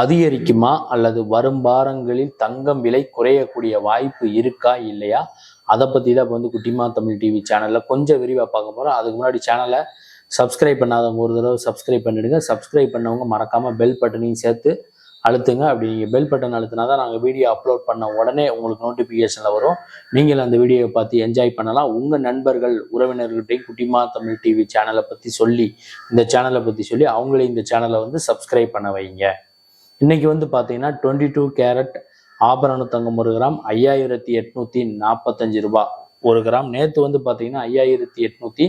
அதிகரிக்குமா அல்லது வரும் வாரங்களில் தங்கம் விலை குறையக்கூடிய வாய்ப்பு இருக்கா இல்லையா? அதை பற்றி தான் இப்போ வந்து குட்டிமா தமிழ் டிவி சேனலில் கொஞ்சம் விரிவாக பார்க்க போகிறோம் அதுக்கு முன்னாடி சேனலை சப்ஸ்கிரைப் பண்ணாதவங்க ஒரு தடவை சப்ஸ்கிரைப் பண்ணிடுங்க. சப்ஸ்கிரைப் பண்ணவங்க மறக்காமல் பெல் பட்டனையும் சேர்த்து அழுத்துங்க. அப்படி நீங்கள் பெல் பட்டன் அழுத்தினா தான் நாங்கள் வீடியோ அப்லோட் பண்ண உடனே உங்களுக்கு நோட்டிஃபிகேஷனில் வரும். நீங்கள் அந்த வீடியோவை பார்த்து என்ஜாய் பண்ணலாம். உங்கள் நண்பர்கள் உறவினர்கிட்டையும் குட்டிமா தமிழ் டிவி சேனலை பற்றி சொல்லி இந்த சேனலை பற்றி சொல்லி அவங்களே இந்த சேனலை வந்து சப்ஸ்கிரைப் பண்ண வைங்க. இன்னைக்கு வந்து பார்த்தீங்கன்னா டுவெண்ட்டி டூ கேரட் ஆபரண தங்கம் ஒரு கிராம் ஐயாயிரத்தி எட்நூத்தி நாற்பத்தஞ்சு ரூபாய் ஒரு கிராம். நேற்று வந்து பார்த்தீங்கன்னா ஐயாயிரத்தி எட்நூத்தி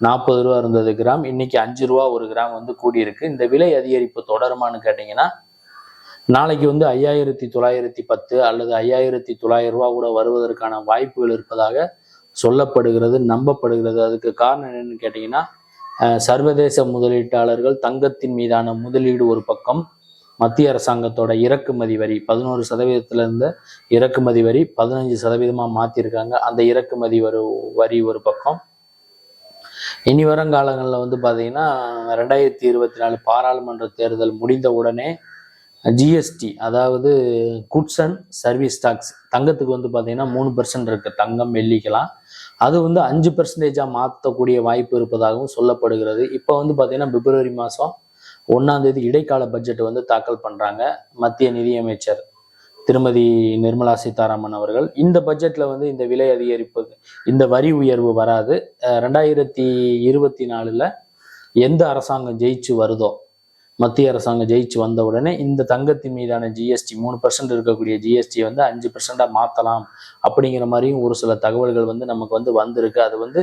நாற்பது ரூபா இருந்தது கிராம். இன்னைக்கு அஞ்சு ரூபா ஒரு கிராம் வந்து கூடியிருக்கு. இந்த விலை அதிகரிப்பு தொடருமான்னு கேட்டிங்கன்னா நாளைக்கு வந்து ஐயாயிரத்தி தொள்ளாயிரத்தி பத்து அல்லது ஐயாயிரத்தி தொள்ளாயிரம் ரூபா கூட வருவதற்கான வாய்ப்புகள் இருப்பதாக சொல்லப்படுகிறது நம்பப்படுகிறது. அதுக்கு காரணம் என்னன்னு கேட்டிங்கன்னா சர்வதேச முதலீட்டாளர்கள் தங்கத்தின் மீதான முதலீடு ஒரு பக்கம் மத்திய அரசாங்கத்தோட இறக்குமதி வரி பதினோரு சதவீதத்துல இருந்த இறக்குமதி வரி பதினஞ்சு சதவீதமா மாத்திருக்காங்க. அந்த இறக்குமதி வரு வரி ஒரு பக்கம். இனி வருங்காலங்களில் வந்து பார்த்தீங்கன்னா ரெண்டாயிரத்தி இருபத்தி நாலு பாராளுமன்ற தேர்தல் முடிந்த உடனே ஜிஎஸ்டி அதாவது குட்ஸ் அண்ட் சர்வீஸ் டாக்ஸ் தங்கத்துக்கு வந்து பார்த்தீங்கன்னா மூணு பர்சன்ட் இருக்கு. தங்கம் வெள்ளிக்கலாம் அது வந்து அஞ்சு பர்சன்டேஜாக மாற்றக்கூடிய வாய்ப்பு இருப்பதாகவும் சொல்லப்படுகிறது. இப்போ வந்து பார்த்தீங்கன்னா பிப்ரவரி மாதம் ஒன்றாம் தேதி இடைக்கால பட்ஜெட் வந்து தாக்கல் பண்ணுறாங்க மத்திய நிதியமைச்சர் திருமதி நிர்மலா சீதாராமன் அவர்கள். இந்த பட்ஜெட்ல வந்து இந்த விலை அதிகரிப்பு இந்த வரி உயர்வு வராது. ரெண்டாயிரத்தி இருபத்தி நாலுல எந்த அரசாங்கம் ஜெயிச்சு வருதோ மத்திய அரசாங்கம் ஜெயிச்சு வந்த உடனே இந்த தங்கத்தின் மீதான ஜிஎஸ்டி மூணு பர்சன்ட் இருக்கக்கூடிய ஜிஎஸ்டி வந்து அஞ்சு பர்சண்டா மாத்தலாம் அப்படிங்கிற மாதிரியும் ஒரு சில தகவல்கள் வந்து நமக்கு வந்து வந்திருக்கு. அது வந்து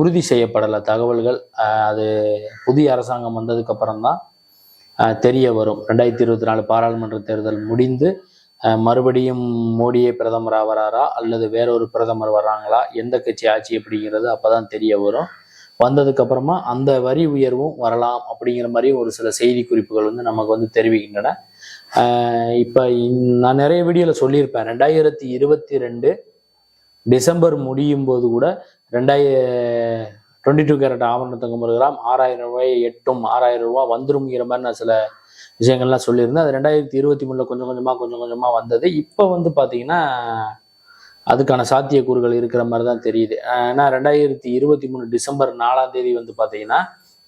உறுதி செய்யப்படலை. தகவல்கள் அது புதிய அரசாங்கம் வந்ததுக்கப்புறம் தான் தெரிய வரும். ரெண்டாயிரத்தி இருபத்தி நாலு பாராளுமன்ற தேர்தல் முடிந்து மறுபடியும் மோடியே பிரதமராக வராரா அல்லது வேற ஒரு பிரதமர் வர்றாங்களா எந்த கட்சி ஆட்சி அப்படிங்கிறது அப்போதான் தெரிய வரும். வந்ததுக்கு அப்புறமா அந்த வரி உயர்வும் வரலாம் அப்படிங்கிற மாதிரி ஒரு சில செய்தி குறிப்புகள் வந்து நமக்கு வந்து தெரிவிக்கின்றன. இப்போ நான் நிறைய வீடியோல சொல்லியிருப்பேன். ரெண்டாயிரத்தி இருபத்தி ரெண்டு டிசம்பர் முடியும் போது கூட ரெண்டாய டுவெண்ட்டி டூ கேரட் ஆபரண தங்கம் ஒரு கிராம் ஆறாயிரம் ரூபாய் எட்டும். ஆறாயிரம் ரூபாய் வந்துருங்கிற மாதிரி நான் சில விஷயங்கள்லாம் சொல்லியிருந்தேன். அது ரெண்டாயிரத்தி இருபத்தி மூணுல கொஞ்சம் கொஞ்சமாக கொஞ்சம் கொஞ்சமாக வந்தது. இப்போ வந்து பார்த்தீங்கன்னா அதுக்கான சாத்தியக்கூறுகள் இருக்கிற மாதிரி தான் தெரியுது. ஏன்னா ரெண்டாயிரத்தி இருபத்தி மூணு டிசம்பர் நாலாம் தேதி வந்து பார்த்தீங்கன்னா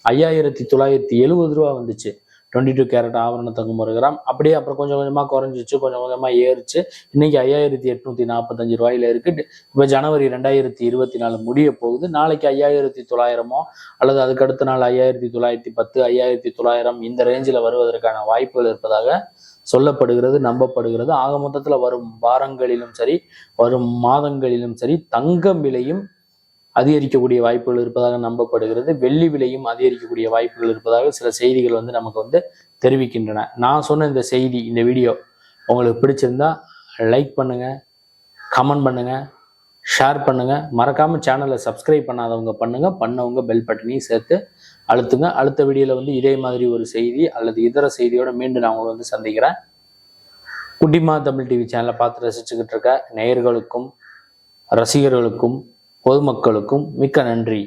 ஐயாயிரத்தி தொள்ளாயிரத்தி எழுபது ரூபா வந்துச்சு. டுவெண்ட்டி டூ கேரட் ஆவரண தங்கம் ஒரு கிராம். அப்படியே அப்புறம் கொஞ்சம் கொஞ்சமாக குறைஞ்சிச்சு கொஞ்சம் கொஞ்சமாக ஏறிச்சு. இன்னைக்கு ஐயாயிரத்தி எட்நூத்தி நாற்பத்தஞ்சு ரூபாயில இருக்கு. இப்போ ஜனவரி ரெண்டாயிரத்தி இருபத்தி நாலு முடிய போகுது. நாளைக்கு ஐயாயிரத்தி தொள்ளாயிரமோ அல்லது அதுக்கு அடுத்த நாள் ஐயாயிரத்தி தொள்ளாயிரத்தி பத்து ஐயாயிரத்தி தொள்ளாயிரம் இந்த ரேஞ்சில் வருவதற்கான வாய்ப்புகள் இருப்பதாக சொல்லப்படுகிறது நம்பப்படுகிறது. ஆக மொத்தத்தில் வரும் வாரங்களிலும் சரி வரும் மாதங்களிலும் சரி தங்கம் விலையும் அதிகரிக்கக்கூடிய வாய்ப்புகள் இருப்பதாக நம்பப்படுகிறது. வெள்ளி விலையும் அதிகரிக்கக்கூடிய வாய்ப்புகள் இருப்பதாக சில செய்திகள் வந்து நமக்கு வந்து தெரிவிக்கின்றன. நான் சொன்ன இந்த செய்தி இந்த வீடியோ உங்களுக்கு பிடிச்சிருந்தா லைக் பண்ணுங்க கமெண்ட் பண்ணுங்க ஷேர் பண்ணுங்க. மறக்காம சேனலை சப்ஸ்கிரைப் பண்ணாதவங்க பண்ணுங்க. பண்ணவங்க பெல் பட்டனையும் சேர்த்து அழுத்துங்க. அடுத்த வீடியோல வந்து இதே மாதிரி ஒரு செய்தி அல்லது இதர செய்தியோட மீண்டும் நான் உங்களை வந்து சந்திக்கிறேன். குட்டிமா தமிழ் டிவி சேனலை பார்த்து ரசிச்சுக்கிட்டு இருக்க நேயர்களுக்கும் ரசிகர்களுக்கும் பொதுமக்களுக்கும் மிக்க நன்றி.